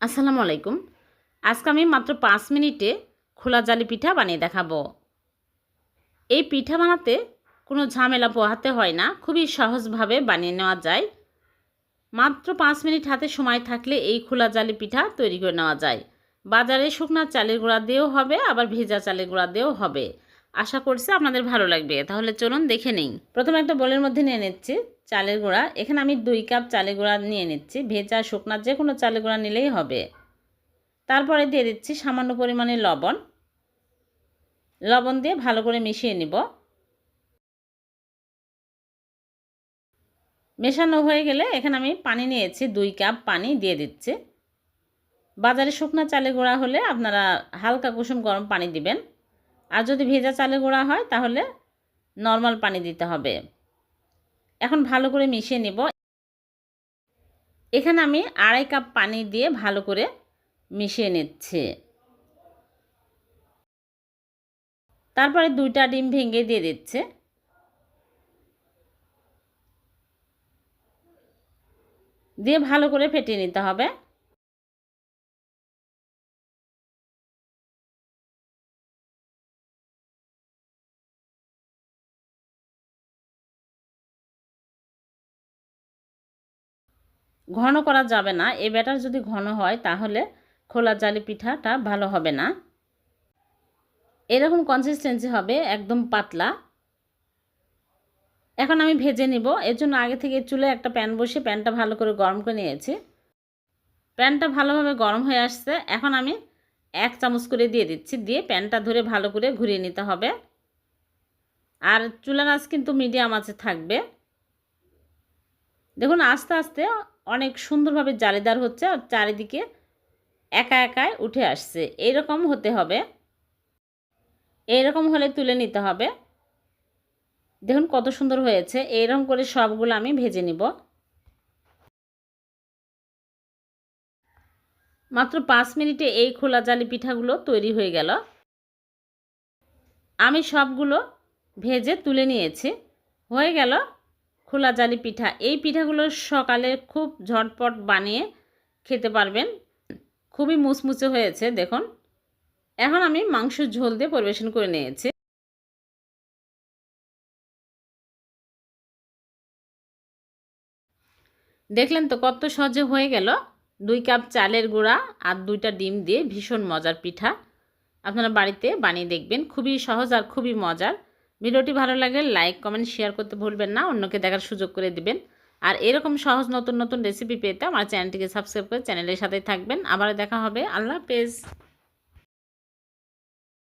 আসসালামু আলাইকুম। আজকে আমি মাত্র পাঁচ মিনিটে খোলা জালি পিঠা বানিয়ে দেখাবো। এই পিঠা বানাতে কোনো ঝামেলা পোহাতে হয় না, খুবই সহজভাবে বানিয়ে নেওয়া যায়। মাত্র পাঁচ মিনিট হাতে সময় থাকলে এই খোলা জালি পিঠা তৈরি করে নেওয়া যায়। বাজারে শুকনা চালের গুঁড়া দিয়েও হবে, আবার ভেজা চালের গুঁড়া দিয়েও হবে। আশা করছি আপনাদের ভালো লাগবে। তাহলে চলুন দেখে নেই। প্রথমে একটা বোলের মধ্যে নিয়ে নিচ্ছি। চালের গুঁড়া। এখানে আমি দুই কাপ চালের গুঁড়া নিয়ে নিচ্ছি। ভেজা শুকনা যে কোনো চালের গুঁড়া নিলেই হবে। তারপরে দিয়ে দিচ্ছি সামান্য পরিমাণে লবণ। লবণ দিয়ে ভালো করে মিশিয়ে নিব। মেশানো হয়ে গেলে এখানে আমি পানি নিয়েছি, দুই কাপ পানি দিয়ে দিচ্ছি। বাজারে শুকনা চালের গুঁড়া হলে আপনারা হালকা কুসুম গরম পানি দিবেন। আর যদি ভেজা চালের গুঁড়া হয় তাহলে নর্মাল পানি দিতে হবে। এখন ভালো করে মিশিয়ে নেব। এখানে আমি আড়াই কাপ পানি দিয়ে ভালো করে মিশিয়ে নিচ্ছে। তারপরে দুইটা ডিম ভেঙে দিয়ে দিচ্ছে। দিয়ে ভালো করে ফেটিয়ে নিতে হবে। ঘন করা যাবে না। এই ব্যাটার যদি ঘন হয়, তাহলে খোলা জালি পিঠাটা ভালো হবে না। এরকম কনসিস্টেন্সি হবে, একদম পাতলা। এখন আমি ভেজে নিব। এর জন্য আগে থেকে চুলে একটা প্যান বসে প্যানটা ভালো করে গরম করে নিয়েছি। প্যানটা ভালোভাবে গরম হয়ে আসছে। এখন আমি এক চামচ করে দিয়ে দিচ্ছি। দিয়ে প্যানটা ধরে ভালো করে ঘুরিয়ে নিতে হবে। আর চুলার আঁচ কিন্তু মিডিয়াম আছে থাকবে। দেখুন, আস্তে আস্তে অনেক সুন্দরভাবে জালিদার হচ্ছে আর চারিদিকে একা একাই উঠে আসছে। এইরকম হতে হবে। এইরকম হলে তুলে নিতে হবে। দেখুন কত সুন্দর হয়েছে। এইরকম করে সবগুলো আমি ভেজে নিব। মাত্র পাঁচ মিনিটে এই খোলা জালি পিঠাগুলো তৈরি হয়ে গেল। আমি সবগুলো ভেজে তুলে নিয়েছি। হয়ে গেল খোলা জালি পিঠা। এই পিঠাগুলো সকালে খুব ঝটপট বানিয়ে খেতে পারবেন। খুবই মুচমুচে হয়েছে, দেখুন। এখন আমি মাংস ঝোল দিয়ে পরিবেশন করে নিয়েছি। দেখলেন তো কত সহজে হয়ে গেল। দুই কাপ চালের গুঁড়া আর দুইটা ডিম দিয়ে ভীষণ মজার পিঠা। আপনারা বাড়িতে বানিয়ে দেখবেন, খুবই সহজ আর খুবই মজার। ভিডিওটি ভালো লাগলে লাইক, কমেন্ট, শেয়ার করতে ভুলবেন না। অন্যকে দেখার সুযোগ করে দিবেন। আর এরকম সহজ নতুন নতুন রেসিপি পেতে আমার চ্যানেলটিকে সাবস্ক্রাইব করে চ্যানেলের সাথে থাকবেন। আবার দেখা হবে। আল্লাহ হাফেজ।